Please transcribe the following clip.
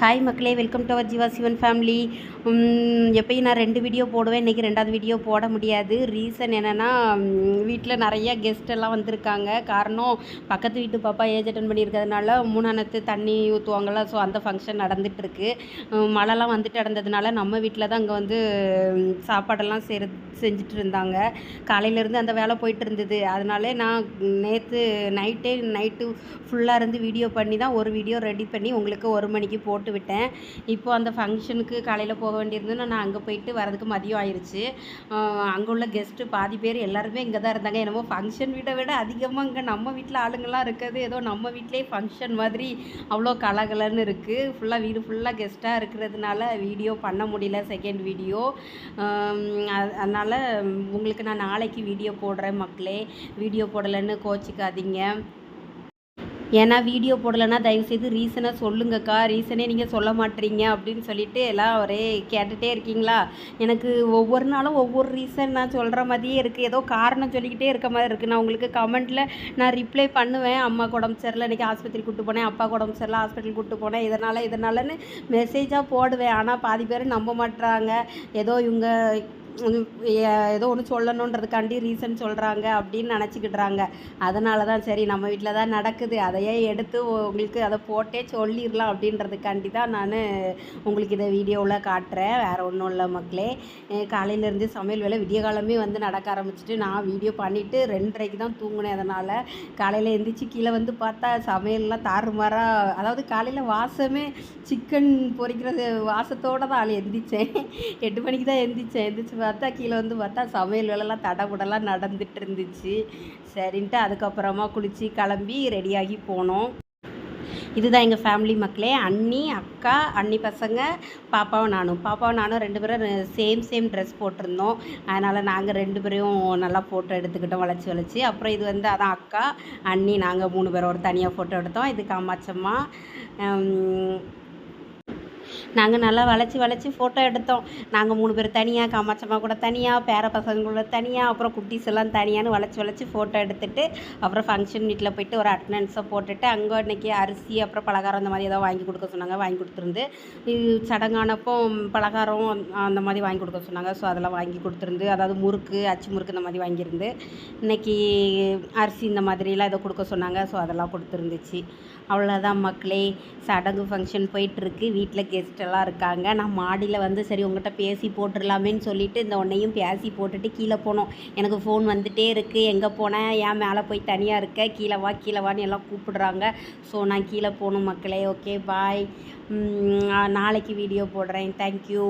Hi மக்களே. Welcome to our Jeeva Sivan family எப்பயும் நான் ரெண்டு வீடியோ போடுவேன். இன்றைக்கி ரெண்டாவது வீடியோ போட முடியாது. ரீசன் என்னென்னா வீட்டில் நிறைய கெஸ்ட் எல்லாம் வந்திருக்காங்க. காரணம் பக்கத்து வீட்டு பாப்பா ஏஜ் அட்டன் பண்ணியிருக்கிறதுனால மூணானத்து தண்ணி ஊற்றுவாங்கள்ல ஸோ அந்த ஃபங்க்ஷன் நடந்துகிட்ருக்கு மழைலாம் வந்துட்டு நடந்ததுனால நம்ம வீட்டில் தான் அங்கே வந்து சாப்பாடெல்லாம் செய்கிற செஞ்சுட்டு இருந்தாங்க காலையிலேருந்து அந்த வேலை போயிட்டு இருந்தது அதனாலே நான் நேற்று நைட்டே நைட்டு ஃபுல்லாக இருந்து வீடியோ பண்ணி தான் ஒரு வீடியோ ரெடி பண்ணி உங்களுக்கு ஒரு மணிக்கு போட்டு விட்டேன். இப்போ அந்த ஃபங்க்ஷனுக்கு காலையில் போக வேண்டியிருந்தது நான் அங்கே போயிட்டு வரதுக்கு மதியம் ஆயிடுச்சு அங்கே உள்ள கெஸ்ட்டு பாதி பேர் எல்லாருமே இங்கே தான் இருந்தாங்க. என்னமோ ஃபங்க்ஷன் வீட்டை விட அதிகமாக இங்கே நம்ம வீட்டில் ஆளுங்கள்லாம் இருக்கிறது ஏதோ நம்ம வீட்டிலே ஃபங்க்ஷன் மாதிரி அவ்வளோ கலகலன்னு இருக்குது ஃபுல்லாக வீடு ஃபுல்லாக கெஸ்ட்டாக இருக்கிறதுனால வீடியோ பண்ண முடியல செகண்ட் வீடியோ அதனால் உங்களுக்கு நான் நாளைக்கு வீடியோ போடுறேன் மக்களே. வீடியோ போடலைன்னு கோச்சிக்காதீங்க. ஏன்னா வீடியோ போடலைன்னா தயவுசெய்து ரீசனை சொல்லுங்கக்கா. ரீசனே நீங்கள் சொல்ல மாட்டீங்க அப்படின்னு சொல்லிட்டு எல்லாம் ஒரே கேட்டுகிட்டே இருக்கீங்களா? எனக்கு ஒவ்வொரு நாளும் ஒவ்வொரு ரீசன் நான் சொல்கிற மாதிரியே இருக்குது ஏதோ காரணம் சொல்லிக்கிட்டே இருக்க மாதிரி இருக்குது நான் உங்களுக்கு கமெண்ட்டில் நான் ரிப்ளை பண்ணுவேன். அம்மா உடம்பு சரியில்லை இன்றைக்கி ஆஸ்பத்திரி கூட்டு போனேன். அப்பா உடம்பு சரியில்லை ஹாஸ்பிட்டல் கூட்டு போனேன். இதனால் இதனாலன்னு மெசேஜாக போடுவேன். ஆனால் பாதி பேர் நம்ப மாட்டுறாங்க ஏதோ இவங்க ஏதோ ஒன்று சொல்லணுன்றதுக்காண்டி ரீசன் சொல்கிறாங்க அப்படின்னு நினச்சிக்கிட்றாங்க. அதனால தான் சரி நம்ம வீட்டில் தான் நடக்குது. அதையே எடுத்து உங்களுக்கு அதை போட்டே சொல்லிடலாம் அப்படின்றதுக்காண்டி தான் நான் உங்களுக்கு இதை வீடியோவில் காட்டுறேன். வேறு ஒன்றும் இல்லை மக்களே. காலையிலேருந்து சமையல் வேலை விடிய காலமே வந்து நடக்க ஆரம்பிச்சிட்டு நான் வீடியோ பண்ணிவிட்டு ரெண்டரைக்கு தான் தூங்கினேன் அதனால். காலையில் எழுந்திரிச்சு கீழே வந்து பார்த்தா சமையல்லாம் தாறுமாறாக அதாவது காலையில் வாசமே சிக்கன் பொரிக்கிறது வாசத்தோடு தான் ஆள் எந்திரிச்சேன். எட்டு மணிக்கு தான் எந்திரிச்சேன். எந்திரிச்சு பார்த்தா கீழே வந்து பார்த்தா சமையல் வேலைலாம் தடபுடலாம் நடந்துட்டு இருந்துச்சு சரின்ட்டு அதுக்கப்புறமா குளித்து கிளம்பி ரெடியாகி போனோம். இதுதான் எங்கள் ஃபேமிலி மக்களே. அண்ணி அக்கா அண்ணி பசங்க பாப்பாவும் நானும். பாப்பாவும் நானும் ரெண்டு பேரும் சேம் சேம் ட்ரெஸ் போட்டிருந்தோம். அதனால் நாங்கள் ரெண்டு பேரையும் நல்லா ஃபோட்டோ எடுத்துக்கிட்டோம் வளைச்சி வளைச்சி. அப்புறம் இது வந்து அதான் அக்கா அண்ணி நாங்கள் மூணு பேரும் ஒரு தனியாக ஃபோட்டோ எடுத்தோம். இது காமாச்சம்மா நாங்கள் நல்லா வளைச்சி வளைச்சி ஃபோட்டோ எடுத்தோம். நாங்கள் மூணு பேர் தனியாக காமாச்சம்மா கூட தனியாக பேர பசங்க கூட தனியாக அப்புறம் குட்டீஸ் எல்லாம் தனியான்னு வளைச்சி வளைச்சி ஃபோட்டோ எடுத்துட்டு அப்புறம் ஃபங்க்ஷன் வீட்டில் போயிட்டு ஒரு அட்டண்டன்ஸை போட்டுட்டு அங்கே இன்றைக்கி அரிசி அப்புறம் பலகாரம் அந்த மாதிரி ஏதோ வாங்கி கொடுக்க சொன்னாங்க. வாங்கி கொடுத்துருந்து சடங்கானப்போ பலகாரம் அந்த மாதிரி வாங்கி கொடுக்க சொன்னாங்க. ஸோ அதெல்லாம் வாங்கி கொடுத்துருந்து அதாவது முறுக்கு அச்சு முறுக்கு இந்த மாதிரி வாங்கியிருந்து இன்றைக்கி அரிசி இந்த மாதிரிலாம் ஏதோ கொடுக்க சொன்னாங்க. ஸோ அதெல்லாம் கொடுத்துருந்துச்சு. அவ்வளோதான் மக்களே. சடங்கு ஃபங்க்ஷன் போயிட்டுருக்கு வீட்டில் கெஸ்ட் எல்லாம் இருக்காங்க. நான் மாடியில் வந்து சரி உங்கள்கிட்ட பேசி போட்டுடலாமேன்னு சொல்லிட்டு இந்த ஒன்றையும் பேசி போட்டுட்டு கீழே போனோம். எனக்கு ஃபோன் வந்துகிட்டே இருக்குது எங்கே போனேன் ஏன் மேலே போய் தனியாக இருக்க? கீழே வா கீழே வான்னு எல்லாம் கூப்பிடுறாங்க. ஸோ நான் கீழே போகணும் மக்களே. ஓகே பாய் நாளைக்கு வீடியோ போடுறேன். தேங்க்யூ